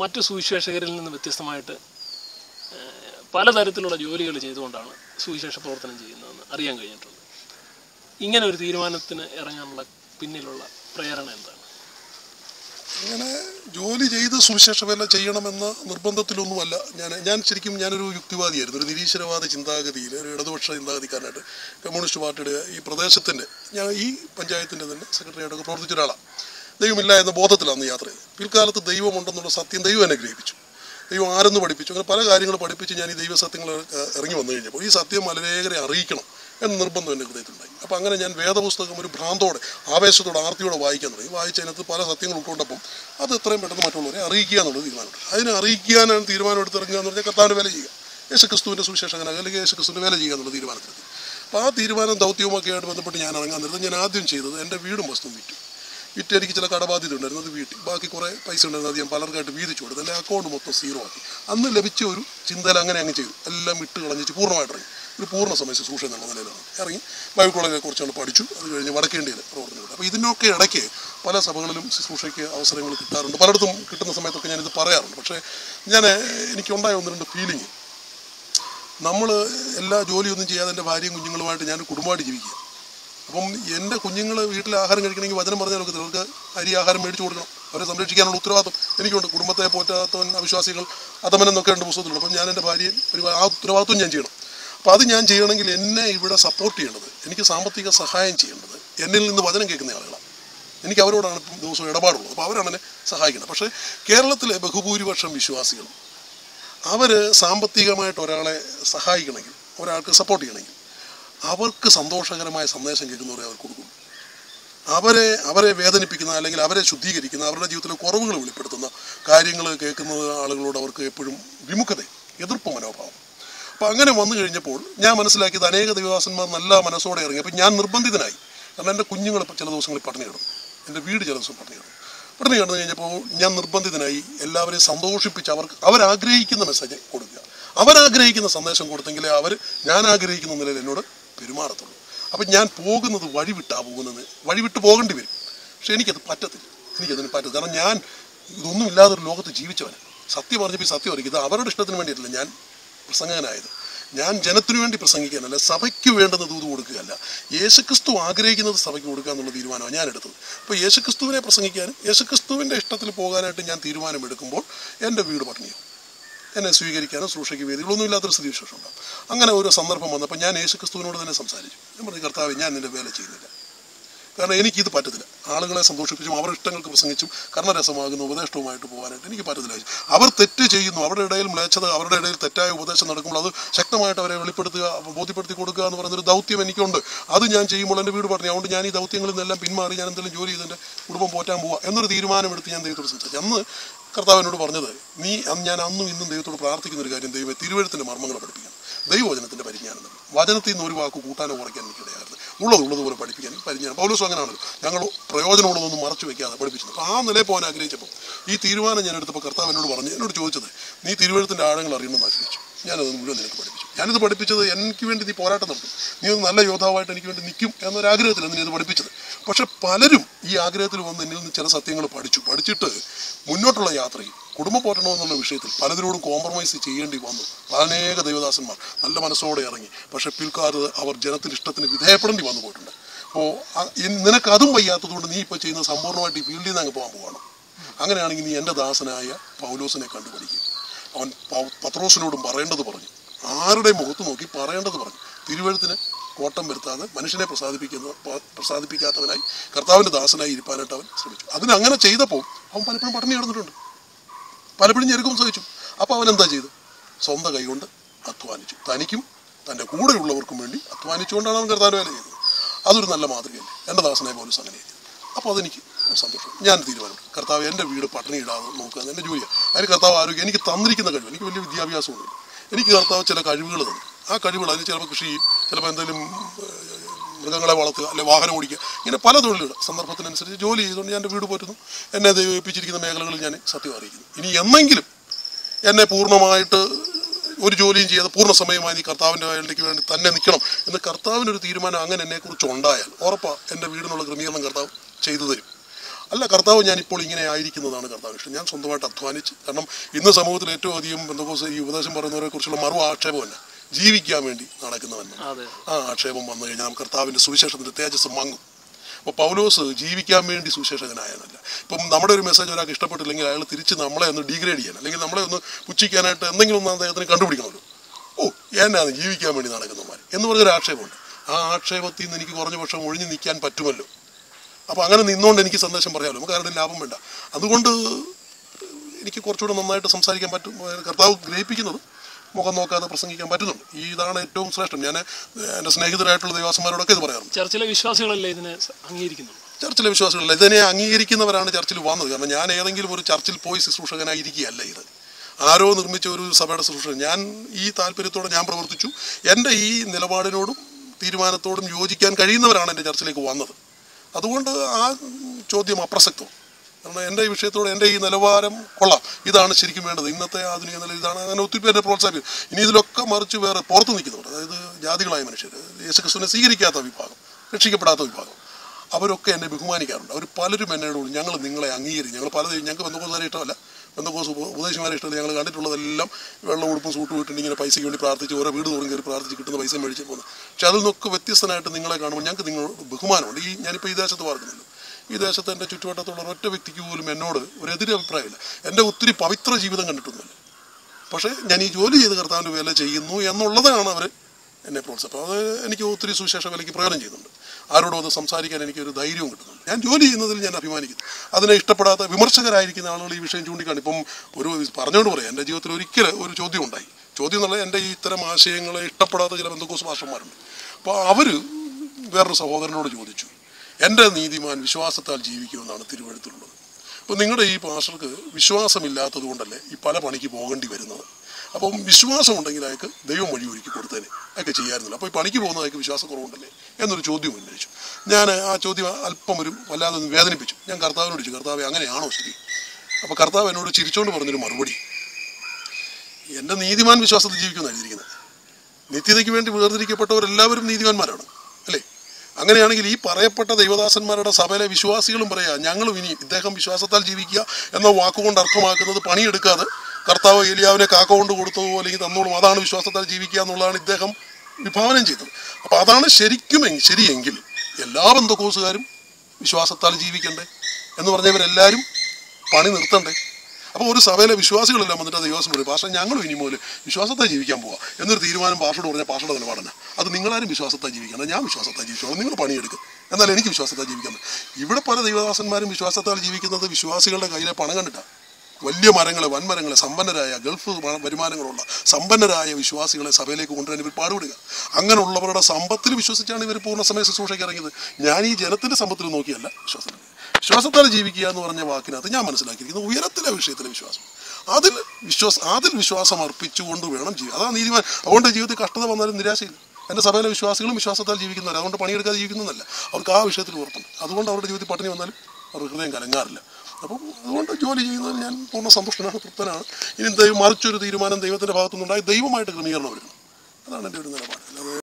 മറ്റു സുവിശേഷകരിൽ നിന്ന് വ്യത്യസ്തമായിട്ട് പലതരത്തിലുള്ള ജോലികൾ ചെയ്തുകൊണ്ടാണ് സുവിശേഷ പ്രവർത്തനം ചെയ്യുന്നതെന്ന് അറിയാൻ കഴിഞ്ഞിട്ടുണ്ട് ഇങ്ങനെ ഒരു തീരുമാനത്തിന് ഇറങ്ങാനുള്ള പിന്നിലുള്ള പ്രേരണ എന്താണ്? അങ്ങനെ ജോലി ചെയ്ത് സുവിശേഷ വേല ചെയ്യണമെന്ന നിർബന്ധത്തിലൊന്നുമല്ല. ഞാൻ ഞാൻ ശരിക്കും ഞാനൊരു യുക്തിവാദിയായിരുന്നു. ഒരു നിരീശ്വരവാദ ചിന്താഗതിയിൽ ഒരു ഇടതുപക്ഷ ചിന്താഗതിക്കാരനായിട്ട് കമ്മ്യൂണിസ്റ്റ് പാർട്ടിയുടെ ഈ പ്രദേശത്തിന്റെ ഞാൻ ഈ പഞ്ചായത്തിന്റെ തന്നെ സെക്രട്ടറിയായിട്ടൊക്കെ പ്രവർത്തിച്ച ഒരാളാണ്. ദൈവമില്ല എന്ന ബോധത്തിലാണ് യാത്ര ചെയ്തത്. പിൽക്കാലത്ത് ദൈവമുണ്ടെന്നുള്ള സത്യം ദൈവം എന്നെ ഗ്രഹിപ്പിച്ചു. ദൈവം ആരെന്ന് പഠിപ്പിച്ചു. അങ്ങനെ പല കാര്യങ്ങൾ പഠിപ്പിച്ച് ഞാൻ ഈ ദൈവസത്യങ്ങൾ സത്യങ്ങൾ ഇറങ്ങി വന്നു കഴിഞ്ഞപ്പോൾ ഈ സത്യം മലരേഖരെ അറിയിക്കണം എന്ന നിർബന്ധം എന്റെ ഹൃദയത്തിലുണ്ടായി. അപ്പോൾ അങ്ങനെ ഞാൻ വേദപുസ്തകം ഒരു ഭ്രാന്തോടെ ആവേശത്തോടെ ആർത്തിയോടെ വായിക്കാൻ തുടങ്ങി. വായിച്ചതിനകത്ത് പല സത്യങ്ങൾ ഉൾക്കൊണ്ടപ്പം അത് എത്രയും പെട്ടെന്ന് മറ്റുള്ളവരെ അറിയിക്കുക എന്നുള്ളത് തീരുമാനമുണ്ട് അതിനെ അറിയിക്കാനാണ് തീരുമാനം എടുത്തിറങ്ങുക എന്ന് പറഞ്ഞാൽ കർത്താവിന്റെ വില ചെയ്യുക. യേശു ക്രിസ്തുവിന്റെ സുവിശേഷകനാണ് അല്ലെങ്കിൽ യേശു ക്രിസ്തുവിന്റെ വേല ചെയ്യുക എന്നുള്ള തീരുമാനത്തിലെത്തി. അപ്പോൾ ആ തീരുമാനം ദൗത്യവുമൊക്കെ ആയിട്ട് ബന്ധപ്പെട്ട് ഞാൻ ഇറങ്ങാൻ നിർത്തും ഞാൻ ആദ്യം ചെയ്തത് എന്റെ വീടും വസ്തു വിറ്റു. വിറ്റ് എനിക്ക് ചില കടബാധ്യത ഉണ്ടായിരുന്നു അത് വീട്ടിൽ ബാക്കി കുറേ പൈസ ഉണ്ടായിരുന്നു അത് ഞാൻ പലർക്കായിട്ട് വീതിച്ചു കൊടുത്തു. എന്റെ അക്കൗണ്ട് മൊത്തം സീറോ ആക്കി. അന്ന് ലഭിച്ച ഒരു ചിന്തയിൽ അങ്ങനെ അങ്ങ് ചെയ്തു. എല്ലാം വിട്ട് കളഞ്ഞിട്ട് പൂർണമായിട്ട് ഇറങ്ങി ഒരു പൂർണ സമയ ശുശ്രൂഷ എന്നുള്ള നിലയിലാണ് ഇറങ്ങി. ബൈബിൾ കോളേജിൽ കുറിച്ചാണ് പഠിച്ചു. അത് കഴിഞ്ഞ് വടക്കേണ്ടിയിൽ പ്രവർത്തനം അപ്പോൾ ഇതിനൊക്കെ ഇടയ്ക്ക് പല സഭകളിലും ശുശ്രൂഷയ്ക്ക് അവസരങ്ങൾ കിട്ടാറുണ്ട്. പലയിടത്തും കിട്ടുന്ന സമയത്തൊക്കെ ഞാനിത് പറയാറുണ്ട്. പക്ഷേ ഞാൻ എനിക്കുണ്ടായ ഒന്ന് രണ്ട് ഫീലിംഗ് നമ്മൾ എല്ലാ ജോലിയൊന്നും ചെയ്യാതെ എന്റെ ഭാര്യയും കുഞ്ഞുങ്ങളുമായിട്ട് ഞാൻ കുടുംബമായിട്ട് ജീവിക്കുക. അപ്പം എന്റെ കുഞ്ഞുങ്ങൾ വീട്ടിൽ ആഹാരം കഴിക്കണമെങ്കിൽ വചനം പറഞ്ഞാൽ ഒക്കെ അവർക്ക് അരി ആഹാരം മേടിച്ചു കൊടുക്കണം. അവരെ സംരക്ഷിക്കാനുള്ള ഉത്തരവാദിത്വം എനിക്കുണ്ട്. കുടുംബത്തെ പോറ്റാത്തവൻ അവിശ്വാസികൾ അതമനെന്നൊക്കെ ഉണ്ട് പുസ്തകത്തിലുണ്ട്. അപ്പം ഞാൻ എന്റെ ഭാര്യയും ഒരു ആ ഉത്തരവാദിത്വം ഞാൻ ചെയ്യണം. അപ്പോൾ അത് ഞാൻ ചെയ്യണമെങ്കിൽ എന്നെ ഇവിടെ സപ്പോർട്ട് ചെയ്യേണ്ടത് എനിക്ക് സാമ്പത്തിക സഹായം ചെയ്യേണ്ടത് എന്നിൽ നിന്ന് വചനം കേൾക്കുന്ന ആളുകളാണ്. എനിക്ക് അവരോടാണ് ദിവസവും ഇടപാടുള്ളത്. അപ്പോൾ അവരാണ് എന്നെ സഹായിക്കുന്നത്. പക്ഷേ കേരളത്തിലെ ബഹുഭൂരിപക്ഷം വിശ്വാസികളും അവർ സാമ്പത്തികമായിട്ട് ഒരാളെ സഹായിക്കണമെങ്കിൽ ഒരാൾക്ക് സപ്പോർട്ട് ചെയ്യണമെങ്കിൽ അവർക്ക് സന്തോഷകരമായ സന്ദേശം കേൾക്കുന്നവരെ അവർ കൊടുക്കും. അവരെ അവരെ വേദനിപ്പിക്കുന്ന അല്ലെങ്കിൽ അവരെ ശുദ്ധീകരിക്കുന്ന അവരുടെ ജീവിതത്തിലെ കുറവുകൾ വെളിപ്പെടുത്തുന്ന കാര്യങ്ങൾ കേൾക്കുന്ന ആളുകളോട് അവർക്ക് എപ്പോഴും വിമുഖത എതിർപ്പ് മനോഭാവം. അപ്പം അങ്ങനെ വന്നു കഴിഞ്ഞപ്പോൾ ഞാൻ മനസ്സിലാക്കിയത് അനേക ദേവദാസന്മാർ നല്ല മനസ്സോടെ ഇറങ്ങി. അപ്പം ഞാൻ നിർബന്ധിതനായി. കാരണം എന്റെ കുഞ്ഞുങ്ങൾ ചില ദിവസങ്ങളിൽ പട്ടിണി കിടന്നു. എന്റെ വീട് ചില ദിവസം പട്ടിണി കിടന്നു. പട്ടിണി കിടന്നു കഴിഞ്ഞപ്പോൾ ഞാൻ നിർബന്ധിതനായി എല്ലാവരെയും സന്തോഷിപ്പിച്ച് അവർക്ക് അവരാഗ്രഹിക്കുന്ന മെസ്സേജ് കൊടുക്കുക. അവരാഗ്രഹിക്കുന്ന സന്ദേശം കൊടുത്തെങ്കിലേ അവർ ഞാൻ ആഗ്രഹിക്കുന്ന നിലയിൽ എന്നോട് പെരുമാറത്തുള്ളൂ. അപ്പം ഞാൻ പോകുന്നത് വഴിവിട്ടാ പോകുന്നത്. വഴിവിട്ട് പോകേണ്ടി വരും. പക്ഷെ എനിക്കത് പറ്റത്തില്ല. എനിക്കതിന് പറ്റത്തില്ല. കാരണം ഞാൻ ഇതൊന്നും ഇല്ലാതൊരു ലോകത്ത് ജീവിച്ചവനാണ് സത്യം പറഞ്ഞപ്പോൾ സത്യം അറിയിക്കും ഇത് അവരുടെ ഇഷ്ടത്തിന് വേണ്ടിയിട്ടില്ല ഞാൻ പ്രസംഗകനായത്. ഞാൻ ജനത്തിനു വേണ്ടി പ്രസംഗിക്കാനല്ല സഭയ്ക്ക് വേണ്ടുന്ന ദൂത് കൊടുക്കുകയല്ല. യേശുക്രിസ്തു ആഗ്രഹിക്കുന്നത് സഭയ്ക്ക് കൊടുക്കുക എന്നുള്ള തീരുമാനമാണ് ഞാൻ എടുത്തത്. അപ്പോൾ യേശുക്രിസ്തുവിനെ പ്രസംഗിക്കാനും യേശുക്രിസ്തുവിന്റെ ഇഷ്ടത്തിൽ പോകാനായിട്ട് ഞാൻ തീരുമാനമെടുക്കുമ്പോൾ എന്റെ വീട് പട്ടിണിയാവും. എന്നെ സ്വീകരിക്കാനും സൂക്ഷയ്ക്ക് വേദികളൊന്നും ഇല്ലാത്തൊരു സ്ഥിതി വിശേഷം ഉണ്ടാകും അങ്ങനെ ഒരു സന്ദർഭം വന്നപ്പോൾ ഞാൻ യേശുക്രിസ്തുവിനോട് തന്നെ സംസാരിച്ചു. ഞാൻ പറഞ്ഞു കർത്താവ് ഞാൻ നിന്റെ വേല ചെയ്യുന്നില്ല. കാരണം എനിക്കിത് പറ്റത്തില്ല. ആളുകളെ സന്തോഷിപ്പിച്ചും അവരുടെ ഇഷ്ടങ്ങൾക്ക് പ്രസംഗിച്ചും കർണരസമാകുന്ന ഉപദേഷ്ടവുമായിട്ട് പോകാനായിട്ട് എനിക്ക് പറ്റത്തില്ല. അവർ തെറ്റ് ചെയ്യുന്നു. അവരുടെ ഇടയിൽ മ്ലേച്ഛത അവരുടെ ഇടയിൽ തെറ്റായ ഉപദേശം നടക്കുമ്പോൾ അത് ശക്തമായിട്ട് അവരെ വെളിപ്പെടുത്തുക ബോധ്യപ്പെടുത്തി കൊടുക്കുക എന്ന് പറയുന്നൊരു ദൗത്യം എനിക്കുണ്ട്. അത് ഞാൻ ചെയ്യുമ്പോൾ എന്റെ വീട് പറഞ്ഞു അതുകൊണ്ട് ഞാൻ ഈ ദൗത്യങ്ങളിൽ നിന്നെല്ലാം പിന്മാറി ഞാൻ എന്തെങ്കിലും ജോലി ചെയ്ത് എന്റെ കുടുംബം പോറ്റാൻ പോവുക എന്നൊരു തീരുമാനമെടുത്ത് ഞാൻ ദൈവത്തോട് സംസാരിച്ചു. അന്ന് കർത്താവിനോട് പറഞ്ഞത് നീ ഞാൻ അന്നും ഇന്നും ദൈവത്തോട് പ്രാർത്ഥിക്കുന്ന ഒരു കാര്യം ദൈവം തിരുവഴുത്തിന്റെ മർമ്മങ്ങളെ പഠിപ്പിക്കണം. ദൈവവചനത്തിന്റെ പരിജ്ഞാനം വചനത്തിൽ നിന്ന് ഒരു വാക്ക് കൂട്ടാനോ കുറയ്ക്കാൻ എനിക്കിടയായിരുന്നു ഉള്ളത് ഉള്ളതുപോലെ പഠിപ്പിക്കാൻ പരിജ്ഞാനം. പൗലോസും അങ്ങനെയാണല്ലോ ഞങ്ങൾ പ്രയോജനമുള്ളതൊന്നും മറച്ചു വെക്കാതെ പഠിപ്പിച്ചത് ആ നിലയിൽ പോകാൻ ആഗ്രഹിച്ചപ്പോൾ ഈ തീരുമാനം ഞാൻ എടുത്തപ്പോൾ കർത്താവ് എന്നോട് പറഞ്ഞു എന്നോട് ചോദിച്ചത് നീ തിരുവഴുത്തിന്റെ ആഴങ്ങൾ അറിയണമെന്ന് ആഗ്രഹിച്ചു. ഞാനത് മുഴുവൻ നിനക്ക് പഠിപ്പിച്ചു. ഞാനിത് പഠിപ്പിച്ചത് എനിക്ക് വേണ്ടി നീ പോരാട്ടം നടത്തും നീ ഒരു നല്ല യോദ്ധാവായിട്ട് എനിക്ക് വേണ്ടി നിൽക്കും എന്നൊരാഗ്രഹത്തിലാണ് നീ ഇത് പഠിപ്പിച്ചത്. പക്ഷെ പലരും ഈ ആഗ്രഹത്തിൽ വന്ന് എന്നിൽ നിന്ന് ചില സത്യങ്ങൾ പഠിച്ചു. പഠിച്ചിട്ട് മുന്നോട്ടുള്ള യാത്രയിൽ കുടുംബം പോറ്റണമെന്നുള്ള വിഷയത്തിൽ പലതിനോടും കോംപ്രമൈസ് ചെയ്യേണ്ടി വന്നു. അനേക ദൈവദാസന്മാർ നല്ല മനസ്സോടെ ഇറങ്ങി. പക്ഷെ പിൽക്കാലത്ത് അവർ ജനത്തിന് ഇഷ്ടത്തിന് വിധേയപ്പെടേണ്ടി വന്നു പോയിട്ടുണ്ട്. അപ്പോൾ നിനക്ക് അതും വയ്യാത്തതുകൊണ്ട് നീ ഇപ്പോൾ ചെയ്യുന്ന സമ്പൂർണമായിട്ട് ഈ ഫീൽഡിൽ നിന്ന് അങ്ങ് പോകാൻ പോകണം അങ്ങനെയാണെങ്കിൽ നീ എന്റെ ദാസനായ പൗലോസിനെ കണ്ടുപിടിക്കും അവൻ പത്രോസിനോടും പറയേണ്ടത് പറഞ്ഞു. ആരുടെ മുഖത്ത് നോക്കി പറയേണ്ടത് പറഞ്ഞു. തിരുവഴുത്തിന് കോട്ടം വരുത്താതെ മനുഷ്യനെ പ്രസാദിപ്പിക്കുന്ന പ്രസാദിപ്പിക്കാത്തവനായി കർത്താവിന്റെ ദാസനായി ഇരിപ്പാനായിട്ട് അവൻ ശ്രമിച്ചു. അതിന് അങ്ങനെ ചെയ്തപ്പോൾ അവൻ പലപ്പോഴും പട്ടിണി കിടന്നിട്ടുണ്ട്. പലപ്പോഴും ഞെരുക്കം സഹിച്ചു. അപ്പോൾ അവൻ എന്താ ചെയ്തു? സ്വന്തം കൈകൊണ്ട് അധ്വാനിച്ചു. തനിക്കും തന്റെ കൂടെയുള്ളവർക്കും വേണ്ടി അധ്വാനിച്ചുകൊണ്ടാണ് അവൻ കർത്താവ് വേല ചെയ്തത് അതൊരു നല്ല മാതൃകയല്ലേ? എന്റെ ദാസനായ പോലും അങ്ങനെ അപ്പോൾ അതെനിക്ക് സന്തോഷം. ഞാൻ തീരുമാനം കർത്താവ് എന്റെ വീട് പട്ടിണി ഇടാതെ നോക്കുക. എന്റെ ജോലിയാണ്. അതിന് കർത്താവ് ആരോഗ്യം എനിക്ക് തന്നിരിക്കുന്ന കഴിവ്. എനിക്ക് വലിയ വിദ്യാഭ്യാസമൊന്നുമില്ല എനിക്ക് കർത്താവ് ചില കഴിവുകൾ തന്നു. ആ കഴിവുകൾ അതിന് ചിലപ്പോൾ കൃഷി ചിലപ്പോൾ എന്തെങ്കിലും മൃഗങ്ങളെ വളർത്തുക അല്ലെ വാഹനം ഓടിക്കുക ഇങ്ങനെ പല തൊഴിലുകൾ സന്ദർഭത്തിനനുസരിച്ച് ജോലി ചെയ്തുകൊണ്ട് ഞാൻ വീട് പോറ്റുന്നു. എന്നെ ദൈവിപ്പിച്ചിരിക്കുന്ന മേഖലകളിൽ ഞാൻ സത്യം അറിയിക്കുന്നു. ഇനി എന്നെങ്കിലും എന്നെ പൂർണമായിട്ട് ഒരു ജോലിയും ചെയ്യാതെ പൂർണ സമയമായി കർത്താവിന്റെ വേണ്ടിക്ക് വേണ്ടി തന്നെ നിൽക്കണം എന്ന് കർത്താവിനൊരു തീരുമാനം അങ്ങനെ എന്നെക്കുറിച്ച് ഉണ്ടായാൽ ഉറപ്പാണ് എന്റെ വീടിനുള്ള ക്രമീകരണം കർത്താവ് ചെയ്തു തരും. അല്ല കർത്താവ് ഞാനിപ്പോൾ ഇങ്ങനെ ആയിരിക്കുന്നതാണ് കർത്താവ് ഇഷ്ടം ഞാൻ സ്വന്തമായിട്ട് അധ്വാനിച്ച് കാരണം ഇന്ന് സമൂഹത്തിൽ ഏറ്റവും അധികം ബന്ധുക്കോസ് ഈ ഉപദേശം പറയുന്നവരെ കുറിച്ചുള്ള മറു ആക്ഷേപമല്ല ജീവിക്കാൻ വേണ്ടി നടക്കുന്നവൻ. ആ ആക്ഷേപം വന്നു കഴിഞ്ഞാൽ കർത്താവിന്റെ സുവിശേഷത്തിന്റെ തേജസ് മങ്ങും. അപ്പോൾ പൗലോസ് ജീവിക്കാൻ വേണ്ടി സുവിശേഷകനായതല്ല ഇപ്പം നമ്മുടെ ഒരു മെസ്സേജ് ഒരാൾക്ക് ഇഷ്ടപ്പെട്ടില്ലെങ്കിൽ അയാൾ തിരിച്ച് നമ്മളെ ഒന്ന് ഡീഗ്രേഡ് ചെയ്യാൻ അല്ലെങ്കിൽ നമ്മളെ ഒന്ന് പുച്ഛിക്കാനായിട്ട് എന്തെങ്കിലും ഒന്ന് അദ്ദേഹത്തിന് കണ്ടുപിടിക്കണമല്ലോ. ഓ എന്നാണ് ജീവിക്കാൻ വേണ്ടി നടക്കുന്നവന്മാർ എന്ന് പറഞ്ഞൊരു ആക്ഷേപമുണ്ട്. ആ ആക്ഷേപത്തിൽ നിന്ന് എനിക്ക് കുറഞ്ഞ പക്ഷം ഒഴിഞ്ഞു നിൽക്കാൻ പറ്റുമല്ലോ. അപ്പോൾ അങ്ങനെ നിന്നുകൊണ്ട് എനിക്ക് സന്ദേശം പറയാമല്ലോ നമുക്ക് ആരുടെ ലാഭം വേണ്ട. അതുകൊണ്ട് എനിക്ക് കുറച്ചുകൂടെ നന്നായിട്ട് സംസാരിക്കാൻ പറ്റും. കർത്താവ് ഗ്രഹിപ്പിക്കുന്നത് മുഖം നോക്കാതെ പ്രസംഗിക്കാൻ പറ്റുന്നുണ്ട്. ഈ ഇതാണ് ഏറ്റവും ശ്രേഷ്ഠം. ഞാൻ എന്റെ സ്നേഹിതരായിട്ടുള്ള ദേവാസന്മാരോടൊക്കെ ഇത് പറയാറുണ്ട്. ചർച്ചിലെ വിശ്വാസികളല്ലേ ഇതിനെ അംഗീകരിക്കുന്നു ചർച്ചിലെ വിശ്വാസികളല്ല. ഇതിനെ അംഗീകരിക്കുന്നവരാണ് ചർച്ചിൽ വന്നത്. കാരണം ഞാൻ ഏതെങ്കിലും ഒരു ചർച്ചിൽ പോയി ശുശ്രൂഷകനായി ഇരിക്കുകയല്ല ഇത്. ആരോ നിർമ്മിച്ച ഒരു സഭയുടെ ശുശ്രൂഷ ഞാൻ ഈ താല്പര്യത്തോടെ ഞാൻ പ്രവർത്തിച്ചു. എന്റെ ഈ നിലപാടിനോടും തീരുമാനത്തോടും യോജിക്കാൻ കഴിയുന്നവരാണ് എന്റെ ചർച്ചിലേക്ക് വന്നത്. അതുകൊണ്ട് ആ ചോദ്യം അപ്രസക്തം. കാരണം എന്റെ ഈ വിഷയത്തോട് എന്റെ ഈ നിലവാരം കൊള്ളാം. ഇതാണ് ശരിക്കും വേണ്ടത്. ഇന്നത്തെ ആധുനിക നില ഇതാണ് അങ്ങനെ ഒത്തിരി പേരെ പ്രോത്സാഹിപ്പിക്കും ഇനി ഇതിലൊക്കെ മറിച്ച് വേറെ പുറത്ത് നിൽക്കുന്നവർ അതായത് ജാതികളായ മനുഷ്യർ യേശുക്രിസ്തുവിനെ സ്വീകരിക്കാത്ത വിഭാഗം രക്ഷിക്കപ്പെടാത്ത വിഭാഗം അവരൊക്കെ എന്നെ ബഹുമാനിക്കാറുണ്ട്. അവർ പലരും എന്നോട് ഞങ്ങൾ നിങ്ങളെ അംഗീകരിക്കും. ഞങ്ങൾ പല ഞങ്ങൾക്ക് ബന്ധുക്കോസുകാരെ ഇഷ്ടമല്ല. ബന്ധുക്കോസ് ഉപദേശിമാരെ ഇഷ്ടമല്ല. ഞങ്ങൾ കണ്ടിട്ടുള്ളതെല്ലാം വെള്ളം ഉടുപ്പും സൂട്ട് വിട്ടിട്ട് ഇങ്ങനെ പൈസയ്ക്ക് വേണ്ടി പ്രാർത്ഥിച്ച് ഓരോ വീട് തോറും കയറി പ്രാർത്ഥിച്ച് കിട്ടുന്ന പൈസ മേടിച്ച് പോകുന്നത്. പക്ഷെ അതിൽ നിന്നൊക്കെ വ്യത്യസ്തനായിട്ട് നിങ്ങളെ കാണുമ്പോൾ ഞങ്ങൾക്ക് നിങ്ങളോട് ബഹുമാനമുണ്ട്. ഈ ഞാനിപ്പോൾ ഈ ദേശത്ത് പാർക്കുന്നില്ല ഈ ദേശത്ത് എന്റെ ചുറ്റുവട്ടത്തുള്ള ഒരൊറ്റ വ്യക്തിക്ക് പോലും എന്നോട് ഒരു എതിരെ അഭിപ്രായമില്ല. എന്റെ ഒത്തിരി പവിത്ര ജീവിതം കണ്ടിട്ടൊന്നുമില്ല. പക്ഷേ ഞാൻ ഈ ജോലി ചെയ്ത് കർത്താവിന്റെ വില ചെയ്യുന്നു എന്നുള്ളതാണ് അവർ എന്നെ പ്രോത്സാഹിപ്പം അത് എനിക്ക് ഒത്തിരി സുവിശേഷ വിലയ്ക്ക് പ്രയോജനം ചെയ്യുന്നുണ്ട്. ആരോടും അത് സംസാരിക്കാൻ എനിക്കൊരു ധൈര്യവും കിട്ടുന്നുണ്ട്. ഞാൻ ജോലി ചെയ്യുന്നതിൽ ഞാൻ അഭിമാനിക്കുന്നു. അതിനെ ഇഷ്ടപ്പെടാത്ത വിമർശകരായിരിക്കുന്ന ആളുകൾ ഈ വിഷയം ചൂണ്ടിക്കാണ് ഇപ്പം ഒരു പറഞ്ഞുകൊണ്ട് പറയാം എന്റെ ജീവിതത്തിൽ ഒരിക്കലും ഒരു ചോദ്യം ഉണ്ടായി. ചോദ്യം എന്നുള്ളത് എന്റെ ഈ ഇത്തരം ആശയങ്ങളെ ഇഷ്ടപ്പെടാത്ത ചില ബന്ധുക്കോസ് മാഷന്മാരുണ്ട് അപ്പോൾ അവർ വേറൊരു സഹോദരനോട് ചോദിച്ചു എന്റെ നീതിമാൻ വിശ്വാസത്താൽ ജീവിക്കുമെന്നാണ് തിരുവഴുത്തിലുള്ളത്. അപ്പോൾ നിങ്ങളുടെ ഈ പാസ്റ്റർക്ക് വിശ്വാസമില്ലാത്തത് കൊണ്ടല്ലേ ഈ പല പണിക്ക് പോകേണ്ടി വരുന്നത്? അപ്പം വിശ്വാസം ഉണ്ടെങ്കിൽ അയാൾക്ക് ദൈവം വഴി ഒരുക്കി കൊടുത്തേനെ. അയാൾക്ക് ചെയ്യാറുന്നില്ല അപ്പോൾ ഈ പണിക്ക് പോകുന്ന അയാൾക്ക് വിശ്വാസക്കുറവുണ്ടല്ലേ? എന്നൊരു ചോദ്യം ഉന്നയിച്ചു. ഞാൻ ആ ചോദ്യം അല്പം ഒരു വല്ലാതെ ഒന്ന് വേദനിപ്പിച്ചു. ഞാൻ കർത്താവിനോട് ചോദിച്ചു കർത്താവ് അങ്ങനെയാണോ ശരി? അപ്പോൾ കർത്താവ് എന്നോട് ചിരിച്ചുകൊണ്ട് പറഞ്ഞൊരു മറുപടി. എന്റെ നീതിമാൻ വിശ്വാസത്തിൽ ജീവിക്കുമെന്നാണ് എഴുതിയിരിക്കുന്നത്. നിത്യതയ്ക്ക് വേണ്ടി വേർതിരിക്കപ്പെട്ടവരെല്ലാവരും നീതിമാന്മാരാണ്. അല്ലേ? അങ്ങനെയാണെങ്കിൽ ഈ പറയപ്പെട്ട ദൈവദാസന്മാരുടെ സഭയിലെ വിശ്വാസികളും പറയാ ഞങ്ങളും ഇനി ഇദ്ദേഹം വിശ്വാസത്താൽ ജീവിക്കുക എന്ന വാക്കുകൊണ്ട് അർത്ഥമാക്കുന്നത് പണിയെടുക്കാതെ കർത്താവ് ഏലിയാവിനെ കാക്ക കൊണ്ട് കൊടുത്തതോ അല്ലെങ്കിൽ തന്നോളും അതാണ് വിശ്വാസത്താൽ ജീവിക്കുക എന്നുള്ളതാണ് ഇദ്ദേഹം വിഭാവനം ചെയ്തത്. അപ്പോൾ അതാണ് ശരിക്കും ശരിയെങ്കിൽ എല്ലാ ബന്ധുക്കോസുകാരും വിശ്വാസത്താൽ ജീവിക്കണ്ടേ എന്ന് പറഞ്ഞവരെല്ലാവരും പണി നിർത്തണ്ടേ? അപ്പോൾ ഒരു സഭയിലെ വിശ്വാസികളെല്ലാം വന്നിട്ട് ദൈവസം പറയും പാഷ ഞങ്ങളും ഇനി മുതൽ വിശ്വാസത്തെ ജീവിക്കാൻ പോവാ. എന്നൊരു തീരുമാനം പാഷയോട് പറഞ്ഞാൽ പാഷയുടെ നിലപാടാണ്. അത് നിങ്ങളാരും വിശ്വാസത്തെ ജീവിക്കണം ഞാൻ വിശ്വാസത്തെ ജീവിച്ചോളാം. നിങ്ങൾ പണിയെടുക്കും. എന്നാൽ എനിക്ക് വിശ്വാസത്തെ ജീവിക്കാൻ പറ്റും. ഇവിടെ പല ദൈവദാസന്മാരും വിശ്വാസത്താൽ ജീവിക്കുന്നത് വിശ്വാസികളുടെ കയ്യിലെ പണം കണ്ടിട്ടാണ് വലിയ മരങ്ങൾ വൻമരങ്ങൾ സമ്പന്നരായ ഗൾഫ് വരുമാനങ്ങളുള്ള സമ്പന്നരായ വിശ്വാസികളെ സഭയിലേക്ക് കൊണ്ടുവരാൻ ഇവർ പാടുപെടുക. അങ്ങനെയുള്ളവരുടെ സമ്പത്തിൽ വിശ്വസിച്ചാണ് ഇവർ പൂർണസമയ ശുശ്രൂഷയ്ക്ക് ഇറങ്ങിയത്. ഞാൻ ഈ ജനത്തിന്റെ സമ്പത്തിൽ നോക്കിയല്ല വിശ്വാസം വിശ്വാസത്താൽ ജീവിക്കുക എന്ന് പറഞ്ഞ വാക്കിനകത്ത് ഞാൻ മനസ്സിലാക്കിയിരിക്കുന്നത് ഉയരത്തിലെ വിഷയത്തിലെ വിശ്വാസം. അതിൽ വിശ്വാസം അതിൽ വിശ്വാസം അർപ്പിച്ചുകൊണ്ട് വേണം ജീവിക്കാൻ അതാണ് നീതിമാൻ. അതുകൊണ്ട് ജീവിതത്തിൽ കഷ്ടത വന്നാലും നിരാശയില്ല. എന്റെ സഭയിലെ വിശ്വാസികളും വിശ്വാസത്താൽ ജീവിക്കുന്നവർ അതുകൊണ്ട് പണിയെടുക്കാതെ ജീവിക്കുന്നതല്ല. അവർക്ക് ആ വിഷയത്തിൽ ഉറപ്പുണ്ട്. അതുകൊണ്ട് അവരുടെ ജീവിതത്തിൽ പട്ടിണി വന്നാലും അവർ ഹൃദയം കലങ്ങാറില്ല. അപ്പം അതുകൊണ്ട് ജോലി ചെയ്യുന്നതിൽ ഞാൻ പൂർണ സന്തുഷ്ടനാണ് തൃപ്തനാണ്. ഇനി ദൈവം മറിച്ചൊരു തീരുമാനം ദൈവത്തിന്റെ ഭാഗത്തുനിന്നുണ്ടായി ദൈവമായിട്ട് ക്രമീകരണം വരുന്നു. അതാണ് എന്റെ ഒരു നിലപാട്. അല്ലാതെ